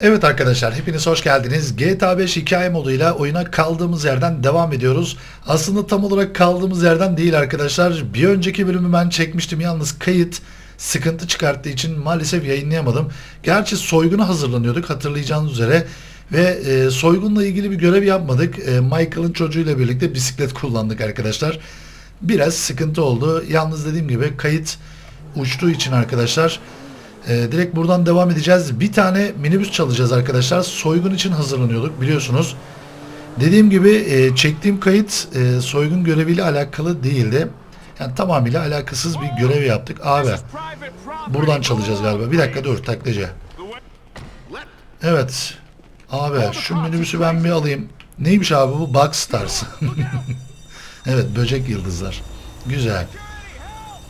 Evet arkadaşlar hepiniz hoş geldiniz. GTA 5 hikaye moduyla oyuna kaldığımız yerden devam ediyoruz. Aslında tam olarak kaldığımız yerden değil arkadaşlar. Bir önceki bölümü ben çekmiştim yalnız kayıt sıkıntı çıkarttığı için maalesef yayınlayamadım. Gerçi soyguna hazırlanıyorduk hatırlayacağınız üzere. Ve e, soygunla ilgili bir görev yapmadık. E, Michael'ın çocuğuyla birlikte bisiklet kullandık arkadaşlar. Biraz sıkıntı oldu. Yalnız dediğim gibi kayıt uçtuğu için arkadaşlar ee, direkt buradan devam edeceğiz. Bir tane minibüs çalacağız arkadaşlar. Soygun için hazırlanıyorduk biliyorsunuz. Dediğim gibi e, çektiğim kayıt e, soygun göreviyle alakalı değildi. Yani tamamıyla alakasız bir görev yaptık. Abi buradan çalacağız galiba. Bir dakika dur taklacı. Evet. Abi şu minibüsü ben bir alayım. Neymiş abi bu? Bug Stars. evet böcek yıldızlar. Güzel.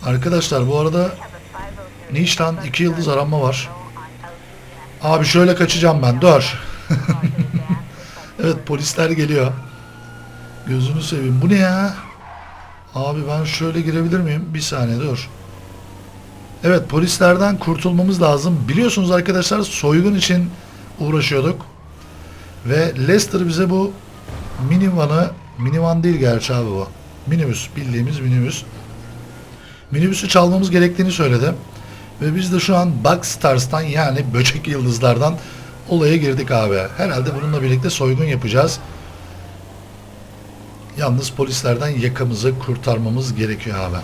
Arkadaşlar bu arada Niştan iki yıldız aranma var. Abi şöyle kaçacağım ben. Dur. evet polisler geliyor. Gözünü seveyim. Bu ne ya? Abi ben şöyle girebilir miyim? Bir saniye dur. Evet polislerden kurtulmamız lazım. Biliyorsunuz arkadaşlar soygun için uğraşıyorduk. Ve Lester bize bu minivanı, minivan değil gerçi abi bu. Minibüs, bildiğimiz minibüs. Minibüsü çalmamız gerektiğini söyledi. Ve biz de şu an Bugstars'tan yani böcek yıldızlardan olaya girdik abi. Herhalde bununla birlikte soygun yapacağız. Yalnız polislerden yakamızı kurtarmamız gerekiyor abi.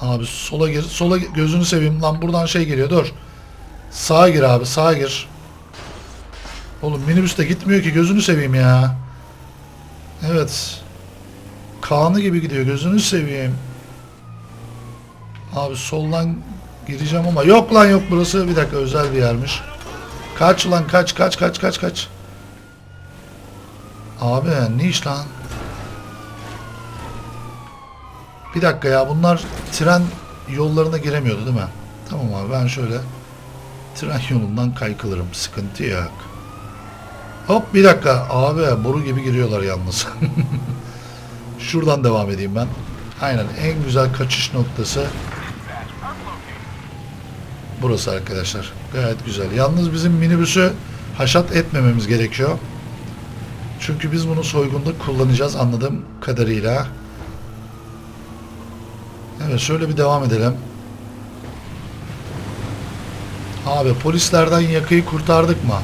Abi sola gir. Sola gözünü seveyim lan buradan şey geliyor dur. Sağa gir abi sağa gir. Oğlum minibüs de gitmiyor ki gözünü seveyim ya. Evet. Kaan'ı gibi gidiyor gözünü seveyim. Abi soldan gireceğim ama yok lan yok burası bir dakika özel bir yermiş. Kaç lan kaç kaç kaç kaç kaç. Abi ne iş lan? Bir dakika ya bunlar tren yollarına giremiyordu değil mi? Tamam abi ben şöyle tren yolundan kaykılırım sıkıntı yok. Hop bir dakika abi boru gibi giriyorlar yalnız. Şuradan devam edeyim ben. Aynen en güzel kaçış noktası burası arkadaşlar. Gayet güzel. Yalnız bizim minibüsü haşat etmememiz gerekiyor. Çünkü biz bunu soygunda kullanacağız anladığım kadarıyla. Evet şöyle bir devam edelim. Abi polislerden yakayı kurtardık mı?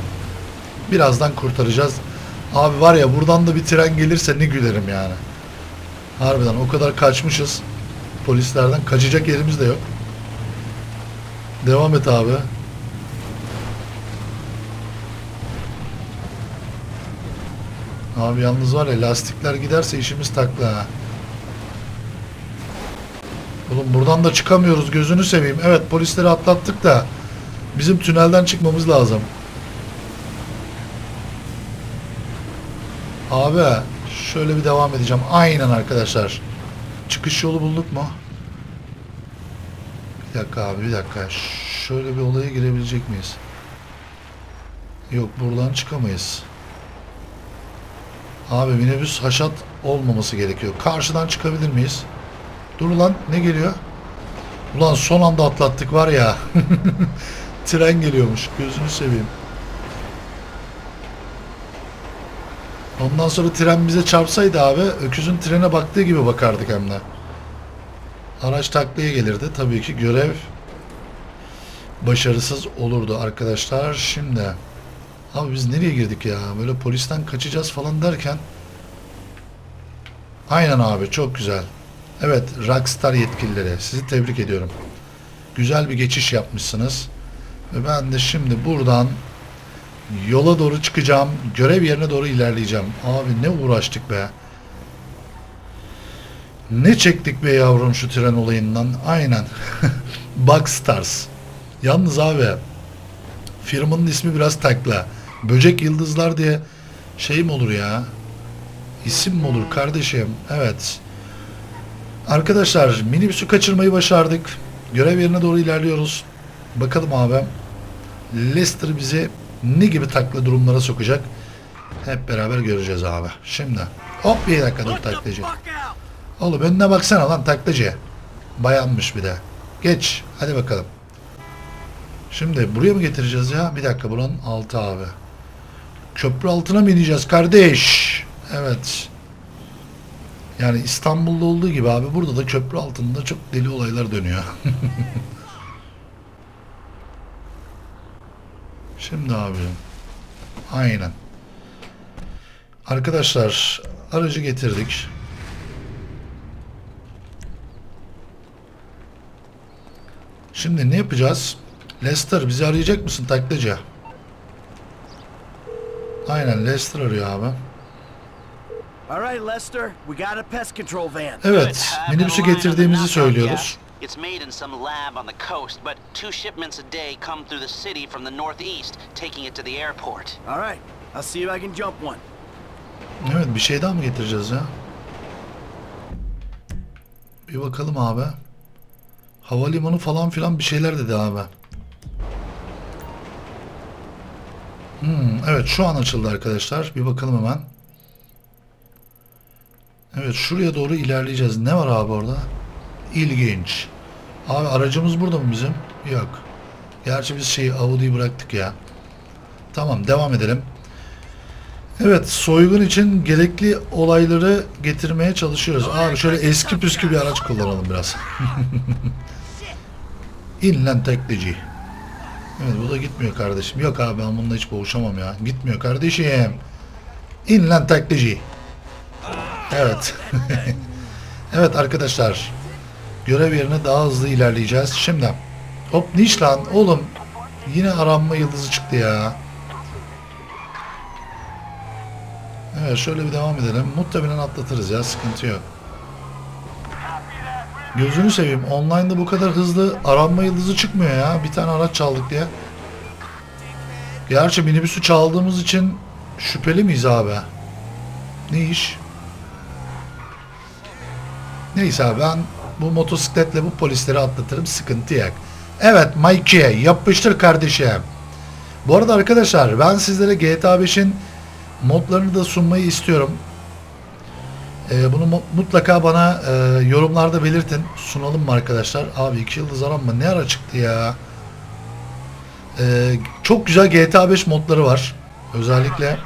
Birazdan kurtaracağız. Abi var ya buradan da bir tren gelirse ne gülerim yani. Harbiden o kadar kaçmışız. Polislerden kaçacak yerimiz de yok. Devam et abi. Abi yalnız var ya lastikler giderse işimiz takla ha. Oğlum buradan da çıkamıyoruz gözünü seveyim. Evet polisleri atlattık da bizim tünelden çıkmamız lazım. Abi şöyle bir devam edeceğim. Aynen arkadaşlar. Çıkış yolu bulduk mu? Dakika abi bir dakika. Şöyle bir olaya girebilecek miyiz? Yok buradan çıkamayız. Abi minibüs haşat olmaması gerekiyor. Karşıdan çıkabilir miyiz? Dur lan ne geliyor? Ulan son anda atlattık var ya. Tren geliyormuş. Gözünü seveyim. Ondan sonra tren bize çarpsaydı abi öküzün trene baktığı gibi bakardık hem de. Araç taklaya gelirdi. Tabii ki görev başarısız olurdu arkadaşlar. Şimdi abi biz nereye girdik ya? Böyle polisten kaçacağız falan derken Aynen abi çok güzel. Evet Rockstar yetkilileri sizi tebrik ediyorum. Güzel bir geçiş yapmışsınız. Ve ben de şimdi buradan yola doğru çıkacağım. Görev yerine doğru ilerleyeceğim. Abi ne uğraştık be. Ne çektik be yavrum şu tren olayından. Aynen. Bugstars. Yalnız abi firmanın ismi biraz takla. Böcek Yıldızlar diye şey mi olur ya? İsim mi olur kardeşim? Evet. Arkadaşlar minibüsü kaçırmayı başardık. Görev yerine doğru ilerliyoruz. Bakalım abi. Lester bizi ne gibi takla durumlara sokacak? Hep beraber göreceğiz abi. Şimdi. Hop bir dakika dur taklacı. Oğlum önüne baksana lan taklacı. Bayanmış bir de. Geç. Hadi bakalım. Şimdi buraya mı getireceğiz ya? Bir dakika buranın altı abi. Köprü altına mı ineceğiz kardeş? Evet. Yani İstanbul'da olduğu gibi abi burada da köprü altında çok deli olaylar dönüyor. Şimdi abi. Aynen. Arkadaşlar aracı getirdik. Şimdi ne yapacağız? Lester bizi arayacak mısın taklacı? Aynen Lester arıyor abi. All right, Lester, we got a pest control van. Evet, minibüsü getirdiğimizi söylüyoruz. It's made in some lab on the coast, but two shipments a day come through the city from the northeast, taking it to the airport. All right, I'll see if I can jump one. Evet bir şey daha mı getireceğiz ya? Bir bakalım abi. Havalimanı falan filan bir şeyler dedi abi. Hmm, evet şu an açıldı arkadaşlar. Bir bakalım hemen. Evet şuraya doğru ilerleyeceğiz. Ne var abi orada? İlginç. Abi aracımız burada mı bizim? Yok. Gerçi biz şey Audi'yi bıraktık ya. Tamam devam edelim. Evet soygun için gerekli olayları getirmeye çalışıyoruz. Abi şöyle eski püskü bir araç kullanalım biraz. İn lan teklici. Evet bu da gitmiyor kardeşim. Yok abi ben bununla hiç boğuşamam ya. Gitmiyor kardeşim. İn lan teklici. Evet. evet arkadaşlar. Görev yerine daha hızlı ilerleyeceğiz. Şimdi. Hop niş lan oğlum. Yine aranma yıldızı çıktı ya. Evet şöyle bir devam edelim. Muhtemelen atlatırız ya sıkıntı yok. Gözünü seveyim. Online'da bu kadar hızlı aranma yıldızı çıkmıyor ya. Bir tane araç çaldık diye. Gerçi minibüsü çaldığımız için şüpheli miyiz abi? Ne iş? Neyse abi ben bu motosikletle bu polisleri atlatırım. Sıkıntı yok. Evet Mikey yapıştır kardeşim. Bu arada arkadaşlar ben sizlere GTA 5'in modlarını da sunmayı istiyorum. Ee, bunu mu- mutlaka bana e, yorumlarda belirtin. Sunalım mı arkadaşlar? Abi 2 yıldız aranma ne ara çıktı ya? Ee, çok güzel GTA 5 modları var. Özellikle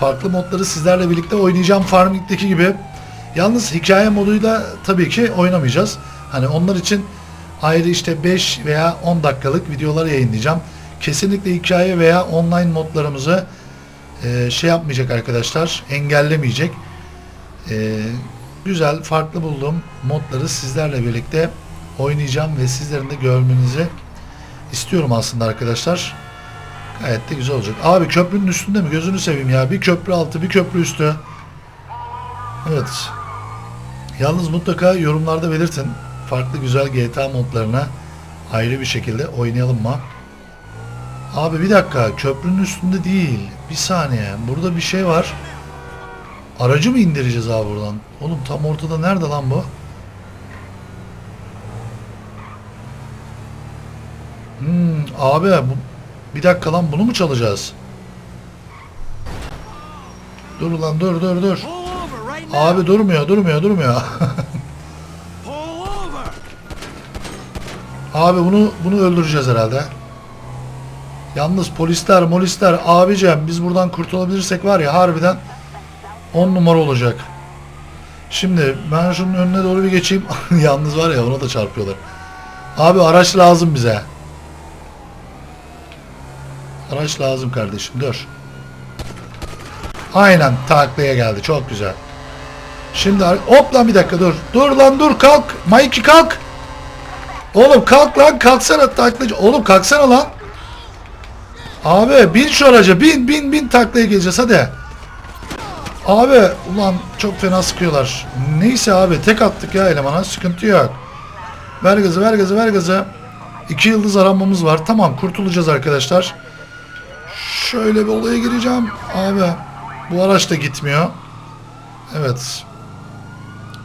farklı modları sizlerle birlikte oynayacağım Farming'deki gibi. Yalnız hikaye moduyla tabii ki oynamayacağız. Hani onlar için ayrı işte 5 veya 10 dakikalık videolar yayınlayacağım. Kesinlikle hikaye veya online modlarımızı e, şey yapmayacak arkadaşlar, engellemeyecek. E, güzel, farklı bulduğum modları sizlerle birlikte oynayacağım ve sizlerin de görmenizi istiyorum aslında arkadaşlar. Gayet de güzel olacak. Abi köprünün üstünde mi? Gözünü seveyim ya. Bir köprü altı, bir köprü üstü. Evet. Yalnız mutlaka yorumlarda belirtin. Farklı güzel GTA modlarına ayrı bir şekilde oynayalım mı? Abi bir dakika köprünün üstünde değil. Bir saniye. Burada bir şey var. Aracı mı indireceğiz abi buradan? Oğlum tam ortada nerede lan bu? Hmm, abi bu bir dakika lan bunu mu çalacağız? Dur lan dur dur dur. Abi durmuyor durmuyor durmuyor. Abi bunu bunu öldüreceğiz herhalde. Yalnız polisler molisler abicim biz buradan kurtulabilirsek var ya harbiden 10 numara olacak. Şimdi ben şunun önüne doğru bir geçeyim. Yalnız var ya ona da çarpıyorlar. Abi araç lazım bize. Araç lazım kardeşim dur. Aynen taklaya geldi çok güzel. Şimdi hop lan bir dakika dur. Dur lan dur kalk. Mikey kalk. Oğlum kalk lan kalksana taklacı. Oğlum kalksana lan. Abi bin şu araca bin bin bin taklaya geleceğiz hadi. Abi ulan çok fena sıkıyorlar. Neyse abi tek attık ya elemana sıkıntı yok. Ver gazı ver gazı ver gazı. İki yıldız aranmamız var. Tamam kurtulacağız arkadaşlar. Şöyle bir olaya gireceğim. Abi bu araç da gitmiyor. Evet.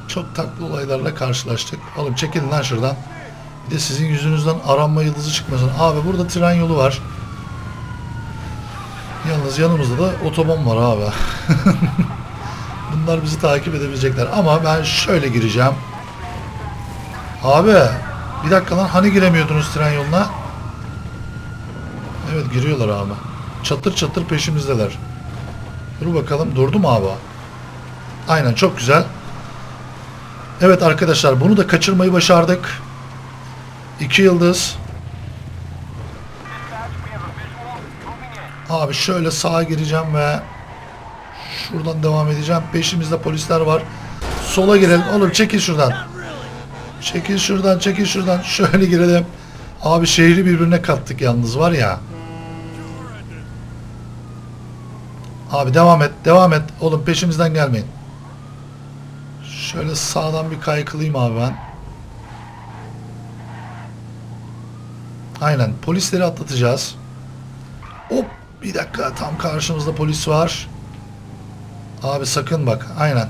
Çok tatlı olaylarla karşılaştık. Oğlum çekilin lan şuradan. Bir de sizin yüzünüzden aranma yıldızı çıkmasın. Abi burada tren yolu var. Yalnız yanımızda da otoban var abi. Bunlar bizi takip edebilecekler. Ama ben şöyle gireceğim. Abi bir dakika lan hani giremiyordunuz tren yoluna? Evet giriyorlar abi. Çatır çatır peşimizdeler. Dur bakalım durdu mu abi? Aynen çok güzel. Evet arkadaşlar bunu da kaçırmayı başardık. İki yıldız. Abi şöyle sağa gireceğim ve şuradan devam edeceğim. Peşimizde polisler var. Sola girelim. Oğlum çekil şuradan. Çekil şuradan, çekil şuradan. Şöyle girelim. Abi şehri birbirine kattık yalnız var ya. Abi devam et, devam et. Oğlum peşimizden gelmeyin. Şöyle sağdan bir kaykılayım abi ben. Aynen polisleri atlatacağız. Bir dakika tam karşımızda polis var. Abi sakın bak aynen.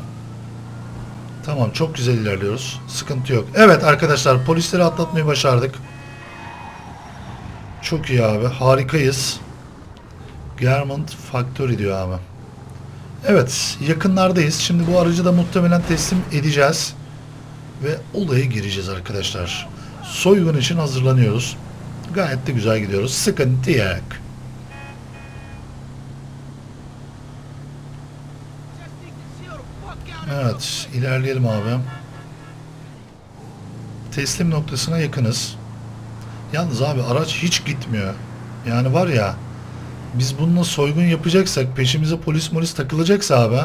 Tamam çok güzel ilerliyoruz. Sıkıntı yok. Evet arkadaşlar polisleri atlatmayı başardık. Çok iyi abi harikayız. Garment Factory diyor abi. Evet yakınlardayız. Şimdi bu aracı da muhtemelen teslim edeceğiz. Ve olaya gireceğiz arkadaşlar. Soygun için hazırlanıyoruz. Gayet de güzel gidiyoruz. Sıkıntı yok. Evet, ilerleyelim abi. Teslim noktasına yakınız. Yalnız abi araç hiç gitmiyor. Yani var ya, biz bununla soygun yapacaksak, peşimize polis molis takılacaksa abi,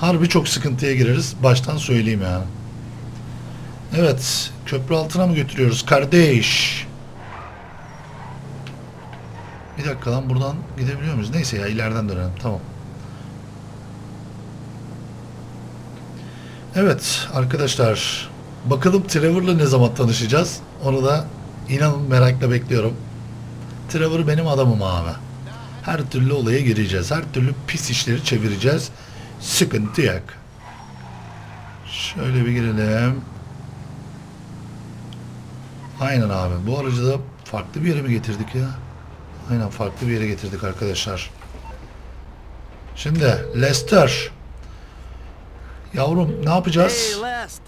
harbi çok sıkıntıya gireriz. Baştan söyleyeyim yani. Evet, köprü altına mı götürüyoruz kardeş? Bir dakika lan buradan gidebiliyor muyuz? Neyse ya ileriden dönelim. Tamam. Evet arkadaşlar bakalım Trevor'la ne zaman tanışacağız onu da inanın merakla bekliyorum. Trevor benim adamım abi. Her türlü olaya gireceğiz. Her türlü pis işleri çevireceğiz. Sıkıntı yok. Şöyle bir girelim. Aynen abi. Bu aracı da farklı bir yere mi getirdik ya? Aynen farklı bir yere getirdik arkadaşlar. Şimdi Lester. Yavrum ne yapacağız? Hey, Lest.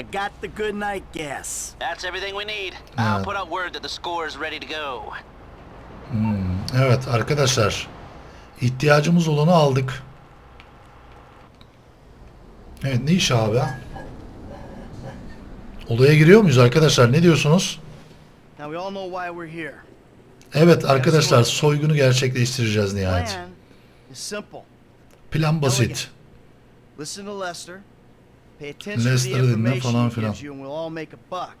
I got the good night gas. That's everything we need. I'll put out word that the score is ready to go. Evet arkadaşlar. ihtiyacımız olanı aldık. Evet ne iş abi? Olaya giriyor muyuz arkadaşlar? Ne diyorsunuz? Now we all know why we're here. Evet arkadaşlar soygunu gerçekleştireceğiz nihayet. Plan basit. Listen to Lester. Pay attention to Lester'ı the information falan he gives you and we'll all make a buck.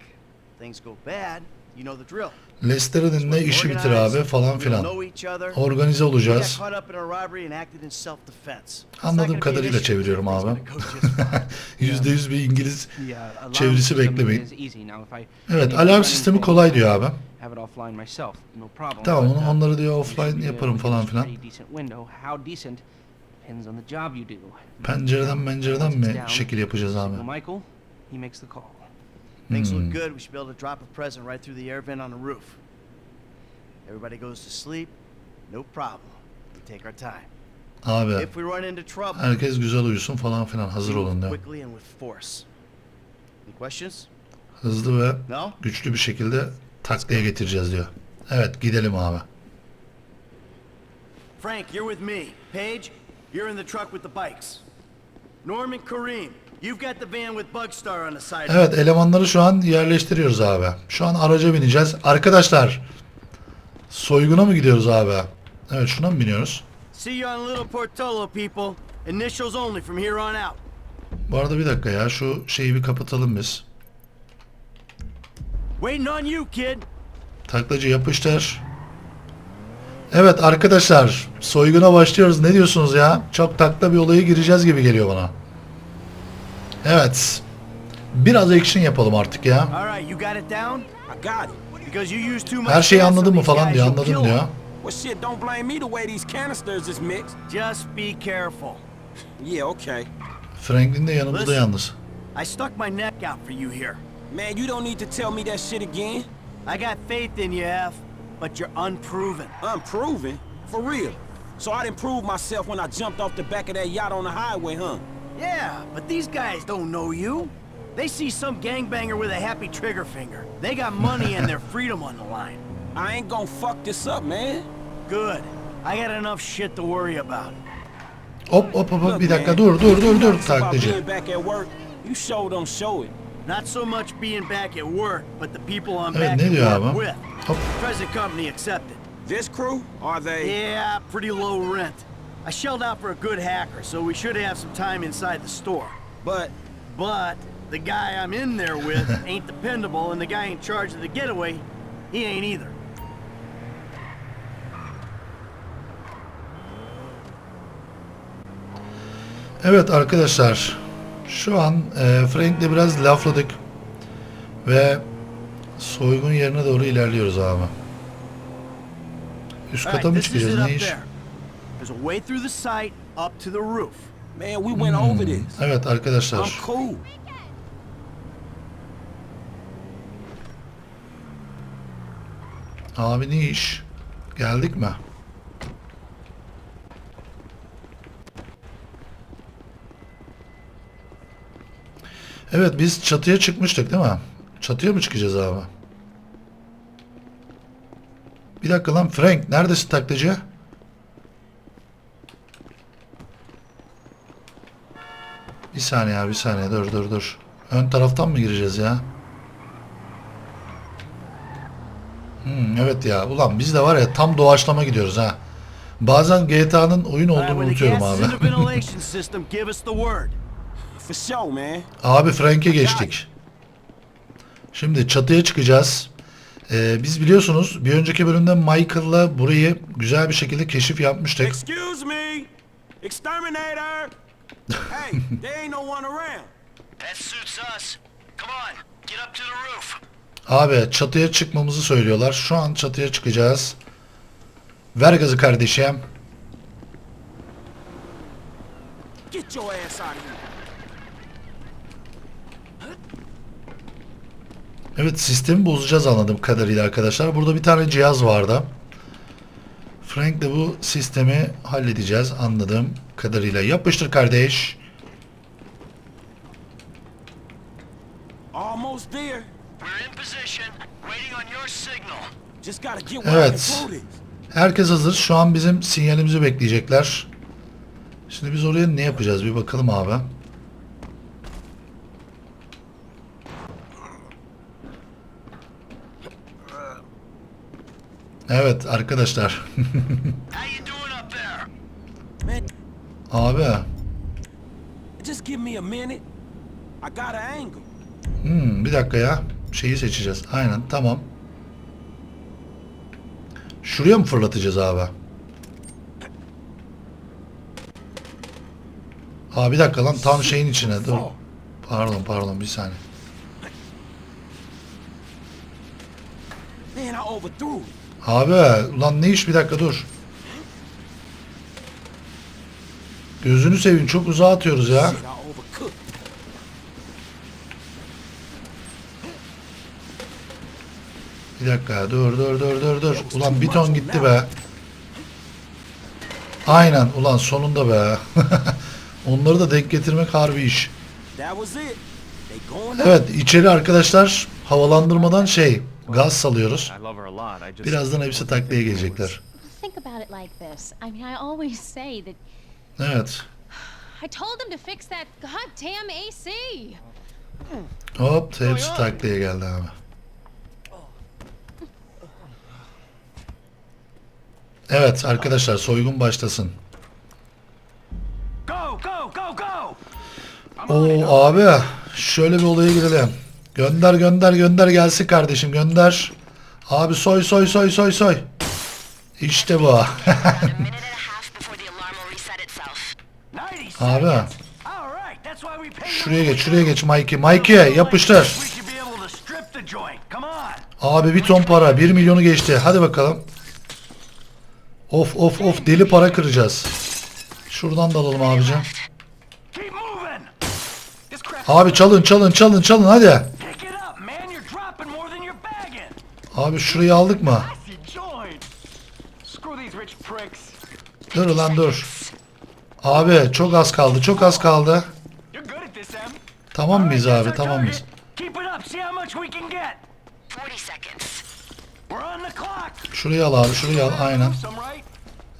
Things go bad, you know the drill. Lester'ı dinle işi bitir abi falan filan. Organize olacağız. Anladığım kadarıyla çeviriyorum abi. Yüzde yüz bir İngiliz. Çevirisi beklemeyin. Evet to alarm sistemi kolay diyor abi. Tamam uh, onları diyor offline yaparım falan filan. Depends on the job you do. Pencereden pencereden mi şekil yapacağız abi? Michael, he makes the call. Things Hmm. look good. We should be able to drop a present right through the air vent on the roof. Everybody goes to sleep. No problem. We take our time. Abi If we run into trouble, herkes güzel uyusun falan filan hazır olun diyor. quickly and with force. Any questions? Hızlı ve No? güçlü bir şekilde taklaya getireceğiz diyor. Evet gidelim abi. Frank, you're with me. Paige, you're in the truck with the bikes. Norman Kareem, you've got the van with Bugstar on the side. Evet elemanları şu an yerleştiriyoruz abi. Şu an araca bineceğiz. Arkadaşlar soyguna mı gidiyoruz abi? Evet şuna mı biniyoruz? See you on Little Portola, people. Initials only from here on out. Bu arada bir dakika ya şu şeyi bir kapatalım biz. Waiting on you, kid. Taklacı yapıştır. Evet arkadaşlar soyguna başlıyoruz. Ne diyorsunuz ya? Çok takla bir olaya gireceğiz gibi geliyor bana. Evet. Biraz action yapalım artık ya. Her şeyi anladın mı falan diyor. Anladım diyor. Well, shit, don't blame me the way these canisters is mixed. Just be careful. Yeah, okay. Franklin de yanımızda Listen. yalnız. I stuck my neck out for you here. Man, you don't need to tell me that shit again. I got faith in you, F, but you're unproven. I'm. For real. So I didn't prove myself when I jumped off the back of that yacht on the highway, huh? Yeah, but these guys don't know you. They see some gangbanger with a happy trigger finger. They got money and their freedom on the line. I ain't gonna fuck this up, man. Good. I got enough shit to worry about. Hop hop hop hop Look, bir dakika man, dur dur dur you dur nice about taklacı. being back at work. You show don't show it. Not so much being back at work, but the people I'm Evet back ne at diyor work abi? with. Hop. Present company accepted. This crew, are they? Yeah, pretty low rent. I shelled out for a good hacker, so we should have some time inside the store. But But the guy I'm in there with ain't dependable, and the guy in charge of the getaway, he ain't either. Evet arkadaşlar şu an e, Frank'le biraz lafladık ve soygun yerine doğru ilerliyoruz abi. Üst kata mı çıkacağız ne iş? this. Evet arkadaşlar abi ne iş? Geldik mi? Evet biz çatıya çıkmıştık değil mi? Çatıya mı çıkacağız abi? Bir dakika lan Frank neredesin taklacı? Bir saniye abi bir saniye dur dur dur. Ön taraftan mı gireceğiz ya? Hmm, evet ya ulan biz de var ya tam doğaçlama gidiyoruz ha. Bazen GTA'nın oyun olduğunu unutuyorum abi. Abi Frank'e geçtik. Şimdi çatıya çıkacağız. Ee, biz biliyorsunuz bir önceki bölümde Michael'la burayı güzel bir şekilde keşif yapmıştık. Excuse me, exterminator. hey, there ain't no one around. That suits us. Come on, get up to the roof. Abi çatıya çıkmamızı söylüyorlar. Şu an çatıya çıkacağız. Ver gazı kardeşim. Get your ass out of here. Evet sistemi bozacağız anladığım kadarıyla arkadaşlar. Burada bir tane cihaz vardı. Frank'le bu sistemi halledeceğiz anladığım kadarıyla. Yapıştır kardeş. Almost there. We're in position, waiting on your signal. Just gotta get where I Evet. Herkes hazır. Şu an bizim sinyalimizi bekleyecekler. Şimdi biz oraya ne yapacağız bir bakalım abi. Evet arkadaşlar. How you doing up there? Man, abi just give me a minute. I got an angle. hmm, bir dakika ya. Şeyi seçeceğiz. Aynen tamam. Şuraya mı fırlatacağız abi? Aa bir dakika lan tam şeyin içine. Dur. Pardon pardon bir saniye. Man, I overthrew. Abi ulan ne iş bir dakika dur. Gözünü seveyim çok uzağa atıyoruz ya. Bir dakika dur dur dur dur dur. Ulan bir ton gitti be. Aynen ulan sonunda be. Onları da denk getirmek harbi iş. Evet içeri arkadaşlar havalandırmadan şey gaz salıyoruz. Birazdan hepsi taklaya gelecekler. Think about it like this. I mean, I always say that Evet. I told him to fix that goddamn AC. Hop hepsi taklaya geldi abi. Evet arkadaşlar soygun başlasın. Go, go, go, go! Oo abi şöyle bir olaya girelim. Gönder gönder gönder gelsin kardeşim gönder. Abi soy soy soy soy soy. İşte bu. About a minute and a half before the alarm will reset itself. 90 abi şuraya geç şuraya geç Mikey. Mikey yapıştır. Abi bir ton para 1 milyonu geçti. Hadi bakalım. Of of of deli para kıracağız. Şuradan da alalım abicim. Abi çalın çalın çalın çalın hadi. Pick it up, man. You're dropping more than you're bagging. Abi şurayı aldık mı? Dur lan dur. Abi çok az kaldı çok az kaldı. Tamam mıyız abi tamam mıyız? target. Keep it up. See how much we can get. 40 seconds. We're on Şurayı al abi şurayı al aynen.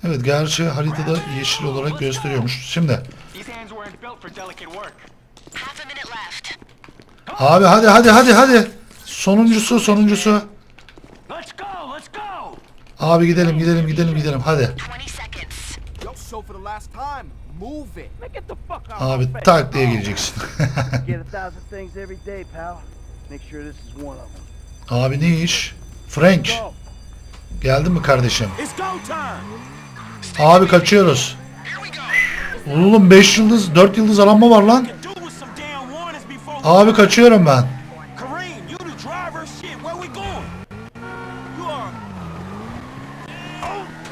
Evet gerçi haritada yeşil olarak gösteriyormuş. Şimdi abi hadi hadi hadi hadi. Sonuncusu sonuncusu. Let's go, let's go! Abi gidelim gidelim gidelim gidelim hadi. 20 seconds. Yo, so for the last time, move it. Man, get the fuck out Abi tak diye them. abi ne iş? Frank. Geldin mi kardeşim? Abi kaçıyoruz. Oğlum 5 yıldız 4 yıldız aranma var lan. Abi kaçıyorum ben.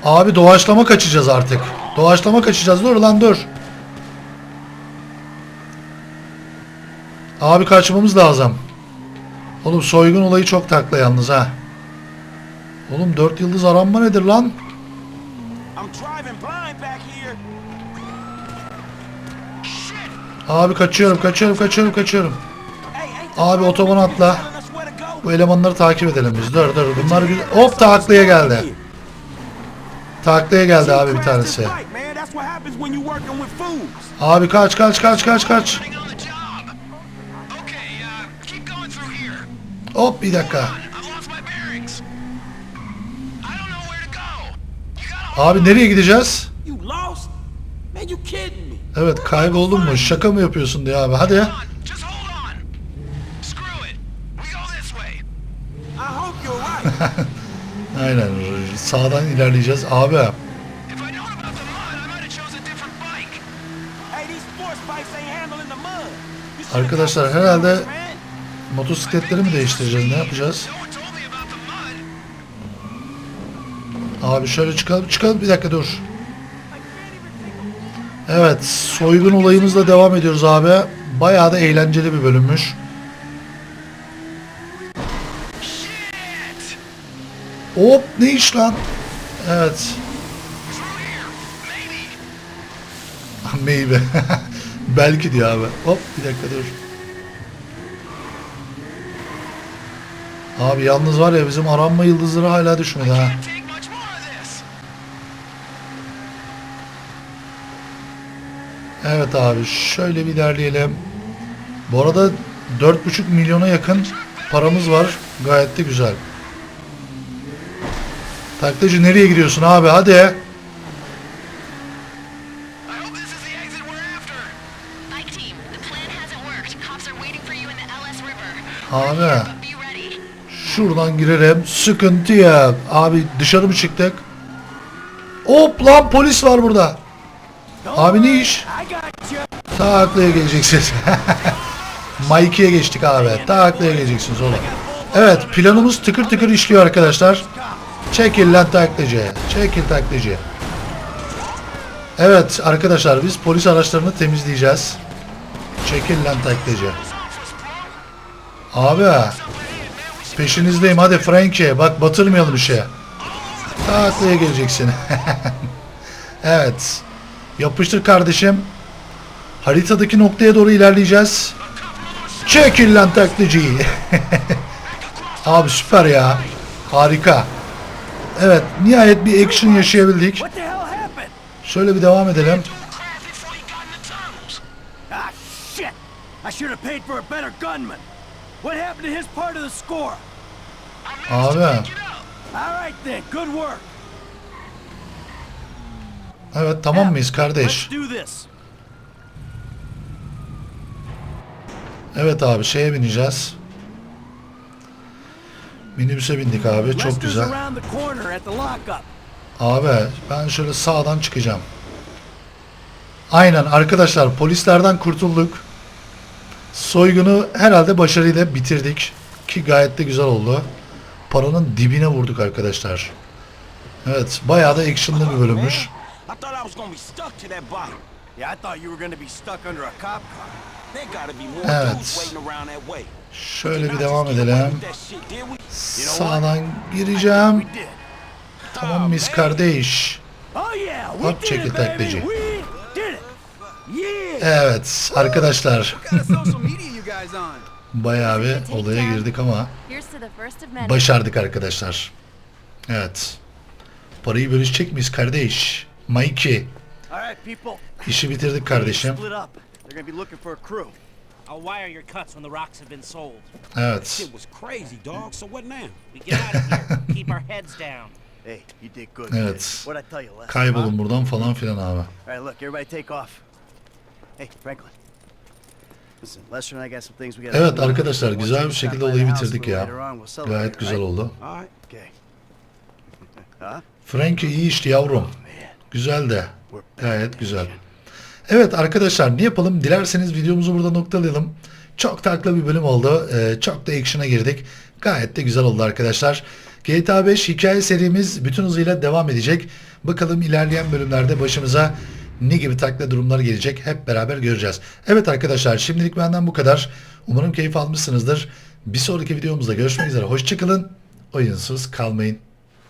Abi doğaçlama kaçacağız artık. Doğaçlama kaçacağız. Dur lan dur. Abi kaçmamız lazım. Oğlum soygun olayı çok takla yalnız ha. Oğlum 4 yıldız aranma nedir lan? Abi kaçıyorum kaçıyorum kaçıyorum kaçıyorum. Abi otoban atla. Bu elemanları takip edelim biz. Dur dur bunlar güzel. Hop taklaya geldi. Taklaya geldi abi bir tanesi. fools. Abi kaç kaç kaç kaç kaç. Hop bir dakika. Abi nereye gideceğiz? Evet kayboldun mu? Şaka mı yapıyorsun diye abi. Hadi. right. Aynen. Sağdan ilerleyeceğiz. Abi Arkadaşlar, herhalde- motosikletleri mi değiştireceğiz? Ne yapacağız? Abi şöyle çıkalım. Çıkalım. Bir dakika dur. Evet. Soygun olayımızla devam ediyoruz abi. Bayağı da eğlenceli bir bölümmüş. Hop ne iş lan? Evet. Maybe. Belki diyor abi. Hop bir dakika dur. Abi yalnız var ya bizim aranma yıldızları hala düşmedi ha. Evet abi şöyle bir ilerleyelim. Bu arada 4,5 milyona yakın paramız var. Gayet de güzel. Taklacı nereye gidiyorsun abi hadi. Abi şuradan girelim. Sıkıntı yok. Abi dışarı mı çıktık? Hop lan polis var burada. Abi ne iş? Taklaya geleceksiniz. Mikey'e geçtik abi. Taklaya geleceksiniz oğlum. Evet planımız tıkır tıkır işliyor arkadaşlar. Çekil lan taklacı. Çekil taklacı. Evet arkadaşlar biz polis araçlarını temizleyeceğiz. Çekil lan taklacı. Abi peşinizdeyim hadi Frankie bak batırmayalım işe. Taklaya geleceksin. evet. Yapıştır kardeşim. Haritadaki noktaya doğru ilerleyeceğiz. Çekil lan taklacıyı. Abi süper ya. Harika. Evet nihayet bir action yaşayabildik. Şöyle bir devam edelim. Ah? Abi. Evet tamam mıyız kardeş? Evet abi şeye bineceğiz. Minibüse bindik abi çok güzel. Abi ben şöyle sağdan çıkacağım. Aynen arkadaşlar polislerden kurtulduk. Soygunu herhalde başarıyla bitirdik. Ki gayet de güzel oldu. Paranın dibine vurduk arkadaşlar. Evet bayağı da actionlı bir bölümmüş. More Evet. Şöyle bir devam edelim. Sağdan gireceğim. Tamam mis kardeş. Hop, çekil taklacı. Evet arkadaşlar bayağı bir olaya girdik ama başardık arkadaşlar. Evet. Parayı bölüşecek miyiz kardeş? Mikey. İşi bitirdik kardeşim. I'll wire your cuts when the rocks have been sold. Evet. Shit was crazy, dog. So what now? We get out of here. Keep our heads down. Hey, you did good. Evet. kid. What'd I tell you, Les? Kaybolun buradan falan filan abi. All right, look, everybody take off. Hey, Franklin. Listen, Lester and I got some things we gotta Evet arkadaşlar güzel bir şekilde olayı bitirdik ya. Gayet güzel oldu. All right. Okay. huh? Frankie iyi işti yavrum. Güzel de. Gayet güzel. Evet arkadaşlar ne yapalım? Dilerseniz videomuzu burada noktalayalım. Çok takla bir bölüm oldu. Ee, çok da action'a girdik. Gayet de güzel oldu arkadaşlar. GTA 5 hikaye serimiz bütün hızıyla devam edecek. Bakalım ilerleyen bölümlerde başımıza ne gibi takla durumlar gelecek hep beraber göreceğiz. Evet arkadaşlar şimdilik benden bu kadar. Umarım keyif almışsınızdır. Bir sonraki videomuzda görüşmek üzere. Hoşçakalın. Oyunsuz kalmayın.